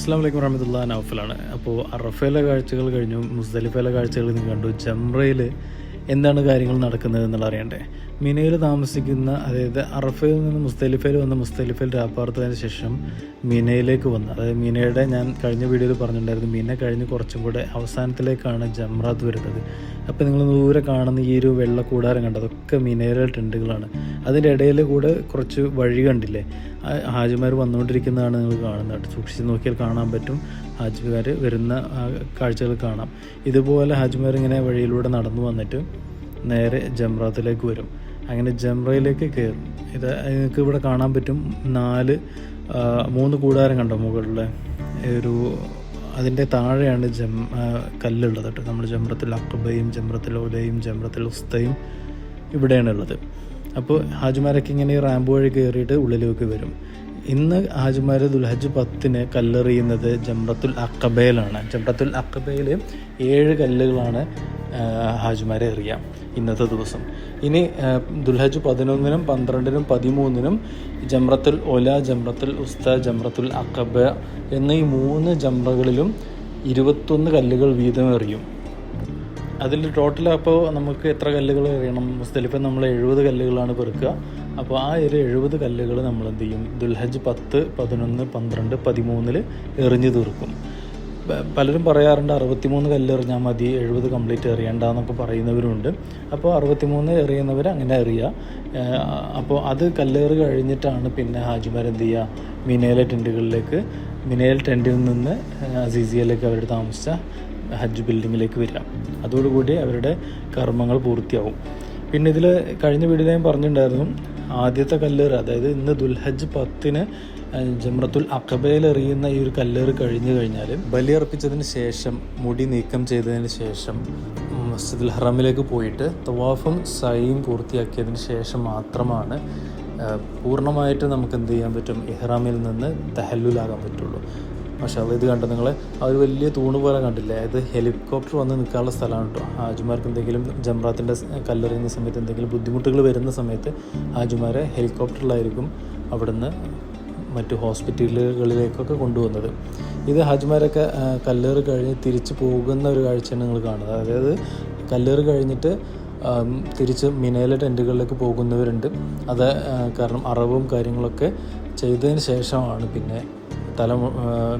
അസ്സാം വലൈക്കും വറഹമത്തുള്ള നൗഫലാണ്. അപ്പോൾ അറഫയിലെ കാഴ്ചകൾ കഴിഞ്ഞു മുസ്ദലിഫയിലെ കാഴ്ചകൾ നിങ്ങൾ കണ്ടു. ജംറയിൽ എന്താണ് കാര്യങ്ങൾ നടക്കുന്നത് എന്നുള്ള അറിയണ്ടേ? മിനയിൽ താമസിക്കുന്ന അതായത് അറഫയിൽ നിന്ന് മുസ്തലിഫയിൽ വന്ന് മുസ്തലിഫയിൽ രാപ്പാർത്തതിന് ശേഷം മിനയിലേക്ക് വന്ന്. അതായത് മിനയുടെ ഞാൻ കഴിഞ്ഞ വീഡിയോയിൽ പറഞ്ഞിട്ടുണ്ടായിരുന്നു മിന കഴിഞ്ഞ് കുറച്ചും കൂടെ അവസാനത്തിലേക്കാണ് ജംറാത്ത് വരുന്നത്. അപ്പോൾ നിങ്ങൾ ദൂരെ കാണുന്ന ഈ ഒരു വെള്ള കൂടാരം കണ്ടത് അതൊക്കെ മിനയിലെ ടെന്റുകളാണ് അതിന്റെ ഇടയിൽ കൂടെ കുറച്ച് വഴി കണ്ടില്ലേ? ഹാജിമാർ വന്നുകൊണ്ടിരിക്കുന്നതാണ് നിങ്ങൾ കാണുന്നത്. സൂക്ഷിച്ച് നോക്കിയാൽ കാണാൻ പറ്റും. ഹാജിമാർ വരുന്ന കാഴ്ചകൾ കാണാം. ഇതുപോലെ ഹാജിമാർ ഇങ്ങനെ വഴിയിലൂടെ നടന്നു വന്നിട്ട് നേരെ ജംറാത്തിലേക്ക് വരും. അങ്ങനെ ജംറയിലേക്ക് കയറി. ഇത് നിങ്ങൾക്ക് ഇവിടെ കാണാൻ പറ്റും. നാല് മൂന്ന് കൂടാരം കണ്ടോ മുകളിലെ? ഒരു അതിന്റെ താഴെയാണ് ജം കല്ലുള്ളത് കേട്ടോ. നമ്മൾ ജംറത്തുൽ അക്ബയും ജംറത്തുൽ ഓലയും ജംറത്തുൽ ഉസ്തയും ഇവിടെയാണ് ഉള്ളത്. അപ്പോൾ ഹാജിമാരൊക്കെ ഇങ്ങനെ റാമ്പ് വഴി കയറിയിട്ട് ഉള്ളിലേക്ക് വരും. ഇന്ന് ഹാജിമാർ ദുൽഹജ് പത്തിന് കല്ലെറിയുന്നത് ജംറത്തുൽ അക്കബയിലാണ് ജംറത്തുൽ അക്കബയിൽ ഏഴ് കല്ലുകളാണ് ഹാജിമാരെ അറിയാം ഇന്നത്തെ ദിവസം. ഇനി ദുൽഹജ് പതിനൊന്നിനും പന്ത്രണ്ടിനും പതിമൂന്നിനും ജംറത്തുൽ ഒല ജംറത്തുൽ ഉസ്ത ജംറത്തുൽ അക്കബ എന്നീ മൂന്ന് ജംറകളിലും ഇരുപത്തൊന്ന് കല്ലുകൾ വീതം എറിയും അതിൽ ടോട്ടൽ അപ്പോൾ നമുക്ക് എത്ര കല്ലുകൾ എറിയണം? മുസ്തലിഫ് നമ്മൾ എഴുപത് കല്ലുകളാണ് പെറുക്കുക. അപ്പോൾ ആ ഒരു എഴുപത് കല്ലുകൾ നമ്മൾ എന്ത് ചെയ്യും? ദുൽഹജ് പത്ത് പതിനൊന്ന് പന്ത്രണ്ട് പതിമൂന്നിൽ എറിഞ്ഞു തീർക്കും. പലരും പറയാറുണ്ട് അറുപത്തിമൂന്ന് കല്ലെറിഞ്ഞാൽ മതി എഴുപത് കംപ്ലീറ്റ് എറിയണ്ട എന്നൊക്കെ പറയുന്നവരുണ്ട്. അപ്പോൾ അറുപത്തിമൂന്ന് എറിയുന്നവർ അങ്ങനെ എറിയുക അപ്പോൾ അത് കല്ലേറ് കഴിഞ്ഞിട്ടാണ് പിന്നെ ഹാജിമാർ എന്ത് ചെയ്യുക മിനയിലെ ടെന്റുകളിലേക്ക് മിനേൽ ടെന്റിൽ നിന്ന് അസീസിയയിലേക്ക് അവർ താമസിച്ച ഹജ്ജ് ബിൽഡിങ്ങിലേക്ക് വരിക. അതോടുകൂടി അവരുടെ കർമ്മങ്ങൾ പൂർത്തിയാവും. പിന്നെ ഇതിൽ കഴിഞ്ഞ വീഡിയോ ഞാൻ പറഞ്ഞിട്ടുണ്ടായിരുന്നു ആദ്യത്തെ കല്ലേറ് അതായത് ഇന്ന് ദുൽഹജ് പത്തിന് ജമ്രത്തുൽ എറിയുന്ന ഈ ഒരു കല്ലേറ് കഴിഞ്ഞു കഴിഞ്ഞാൽ ബലിയർപ്പിച്ചതിന് ശേഷം മുടി നീക്കം ചെയ്തതിന് ശേഷം മസ്ജിദുൽ ഹറമിലേക്ക് പോയിട്ട് തവാഫും സൈയും പൂർത്തിയാക്കിയതിന് ശേഷം മാത്രമാണ് പൂർണമായിട്ട് നമുക്ക് എന്ത് ചെയ്യാൻ പറ്റും? ഇഹ്റാമിൽ നിന്ന് തെഹല്ലുലാകാൻ പറ്റുള്ളൂ. പക്ഷേ അത് ഇത് കണ്ടോ നിങ്ങൾ ആ ഒരു വലിയ തൂണ് പോലെ കണ്ടില്ലേ? അത് ഹെലികോപ്റ്റർ വന്ന് നിൽക്കാനുള്ള സ്ഥലമാണ് കേട്ടോ. ഹാജുമാർക്ക് എന്തെങ്കിലും ജംറാത്തിന്റെ കല്ലെറിയുന്ന സമയത്ത് എന്തെങ്കിലും ബുദ്ധിമുട്ടുകൾ വരുന്ന സമയത്ത് ഹാജുമാരെ ഹെലികോപ്റ്ററിലായിരിക്കും അവിടുന്ന് മറ്റ് ഹോസ്പിറ്റലുകളിലേക്കൊക്കെ കൊണ്ടുവന്നത്. ഇത് ഹാജിമാരൊക്കെ കല്ലേറ് കഴിഞ്ഞ് തിരിച്ചു പോകുന്ന ഒരു കാഴ്ചയാണ് നിങ്ങൾ കാണുന്നത്. അതായത് കല്ലേറ് കഴിഞ്ഞിട്ട് തിരിച്ച് മിനയിലെ ടെന്റുകളിലേക്ക് പോകുന്നവരുണ്ട്. അത് കാരണം അറവും കാര്യങ്ങളൊക്കെ ചെയ്തതിന് ശേഷമാണ് പിന്നെ തല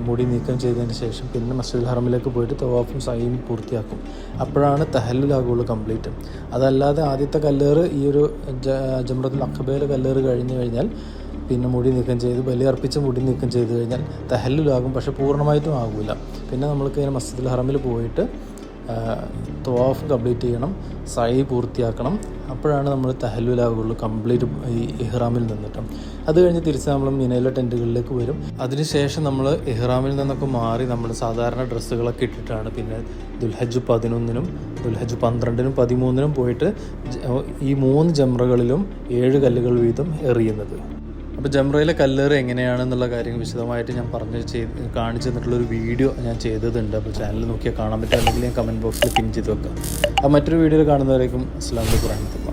മുടി നീക്കം ചെയ്തതിന് ശേഷം പിന്നെ മസ്ജിദുൽ ഹറമിലേക്ക് പോയിട്ട് തവാഫും സൈയും പൂർത്തിയാക്കും. അപ്പോഴാണ് തഹല്ലുലാകുള്ളൂ കംപ്ലീറ്റ്. അതല്ലാതെ ആദ്യത്തെ കല്ലേറ് ഈ ഒരു ജ- ജംറത്തുൽ അഖബയിലെ കല്ലേറ് കഴിഞ്ഞു കഴിഞ്ഞാൽ പിന്നെ മുടി നീക്കം ചെയ്ത് ബലി അർപ്പിച്ച് മുടി നീക്കം ചെയ്ത് കഴിഞ്ഞാൽ തഹല്ലുലാകും പക്ഷേ പൂർണമായിട്ടും ആകില്ല പിന്നെ നമ്മൾക്ക് ഇങ്ങനെ മസ്ജിദുൽ ഹറമിൽ പോയിട്ട് തവാഫ് കംപ്ലീറ്റ് ചെയ്യണം സൈ പൂർത്തിയാക്കണം. അപ്പോഴാണ് നമ്മൾ തഹലുലാവുകയുള്ളൂ കംപ്ലീറ്റ് ഈ ഇഹ്റാമിൽ നിന്നിട്ട്. അത് കഴിഞ്ഞ് തിരിച്ച് നമ്മൾ മിനയിലെ ടെന്റുകളിലേക്ക് വരും. അതിനുശേഷം നമ്മൾ ഇഹ്റാമിൽ നിന്നൊക്കെ മാറി നമ്മൾ സാധാരണ ഡ്രസ്സുകളൊക്കെ ഇട്ടിട്ടാണ് പിന്നെ ദുൽഹജ് പതിനൊന്നിനും ദുൽഹജ് പന്ത്രണ്ടിനും പതിമൂന്നിനും പോയിട്ട് ഈ മൂന്ന് ജംറകളിലും ഏഴ് കല്ലുകൾ വീതം എറിയുന്നത്. അപ്പോൾ ജംറയിലെ കല്ലേറ് എങ്ങനെയാണെന്നുള്ള കാര്യം വിശദമായിട്ട് ഞാൻ പറഞ്ഞ് ചെയ്ത് കാണിച്ചു തന്നിട്ടുള്ളൊരു വീഡിയോ ഞാൻ ചെയ്തതുണ്ട് അപ്പോൾ ചാനൽ നോക്കിയാൽ കാണാൻ പറ്റും. അല്ലെങ്കിൽ ഞാൻ കമന്റ് ബോക്സിൽ പിൻ ചെയ്ത് വെക്കാം. അപ്പോൾ മറ്റൊരു വീഡിയോയിൽ കാണുന്നവരേക്കും അസ്സാം വലൈക്കും